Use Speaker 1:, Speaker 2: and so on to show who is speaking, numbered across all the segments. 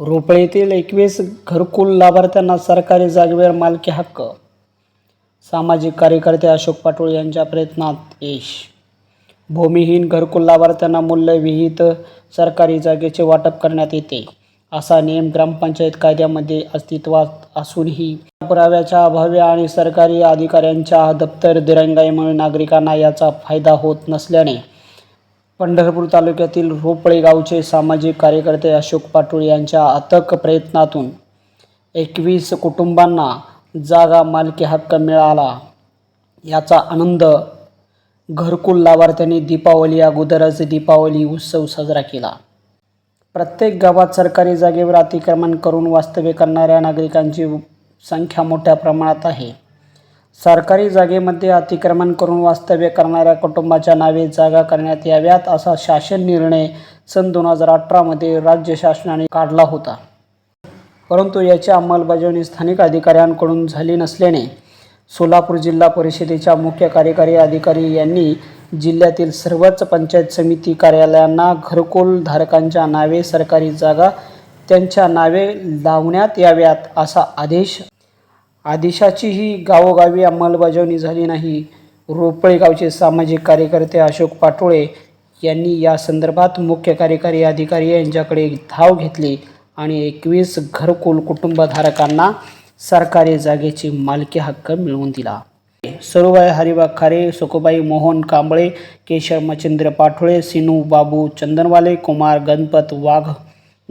Speaker 1: रोपळेतील एकवीस घरकुल लाभार्थ्यांना सरकारी जागेवर मालकी हक्क. सामाजिक कार्यकर्ते अशोक पाटोळ यांच्या प्रयत्नात यश. भूमिहीन घरकुल लाभार्थ्यांना मूल्यविहित सरकारी जागेचे वाटप करण्यात येते. असा नियम ग्रामपंचायत कायद्यामध्ये अस्तित्वात असूनही पुराव्याच्या अभावी आणि सरकारी अधिकाऱ्यांच्या दप्तर दिरंगाईमुळे नागरिकांना याचा फायदा होत नसल्याने पंढरपूर तालुक्यातील रोपळे गावचे सामाजिक कार्यकर्ते अशोक पाटोळे यांच्या अथक प्रयत्नातून एकवीस कुटुंबांना जागा मालकी हक्क मिळाला. याचा आनंद घरकुल लाभार्थ्यांनी दीपावली अगोदरच दीपावली उत्सव साजरा केला. प्रत्येक गावात सरकारी जागेवर अतिक्रमण करून वास्तव्य करणाऱ्या नागरिकांची संख्या मोठ्या प्रमाणात आहे. सरकारी जागेमध्ये अतिक्रमण करून वास्तव्य करणाऱ्या कुटुंबाच्या नावे जागा करण्यात याव्यात असा शासन निर्णय सन दोन हजार अठरामध्ये राज्य शासनाने काढला होता. परंतु याची अंमलबजावणी स्थानिक अधिकाऱ्यांकडून झाली नसल्याने सोलापूर जिल्हा परिषदेच्या मुख्य कार्यकारी अधिकारी यांनी जिल्ह्यातील सर्वच पंचायत समिती कार्यालयांना घरकुल धारकांच्या नावे सरकारी जागा त्यांच्या नावे लावण्यात याव्यात असा आदेश आदेशाचीही गावोगावी अंमलबजावणी झाली नाही. रोपळे गावचे सामाजिक कार्यकर्ते अशोक पाटोळे यांनी या संदर्भात मुख्य कार्यकारी अधिकारी यांच्याकडे धाव घेतली आणि एकवीस घरकुल कुटुंबधारकांना सरकारी जागेची मालकी हक्क मिळवून दिला. सरुबाई हरिबा खारे सुखबाई मोहन कांबळे केशव मच्छिंद्र पाठोळे सिनू बाबू चंदनवाले कुमार गणपत वाघ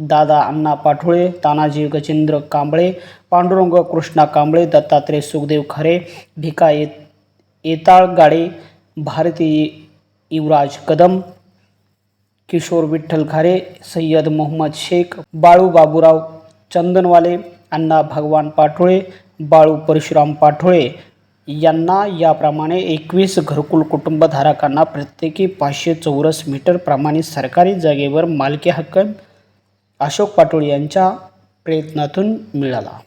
Speaker 1: दादा अण्णा पाठोळे तानाजी गजेंद्र कांबळे पांडुरंग कृष्णा कांबळे दत्तात्रय सुखदेव खरे भिका ये येताळ गाडे भारती युवराज कदम किशोर विठ्ठल खारे सय्यद मोहम्मद शेख बाळू बाबूराव चंदनवाले अण्णा भगवान पाठोळे बाळू परशुराम पाठोळे यांना याप्रमाणे एकवीस घरकुल कुटुंबधारकांना प्रत्येकी पाचशे चौरस मीटर प्रमाणे सरकारी जागेवर मालकी हक्क अशोक पाटोळे यांच्या प्रयत्नातून मिळाला.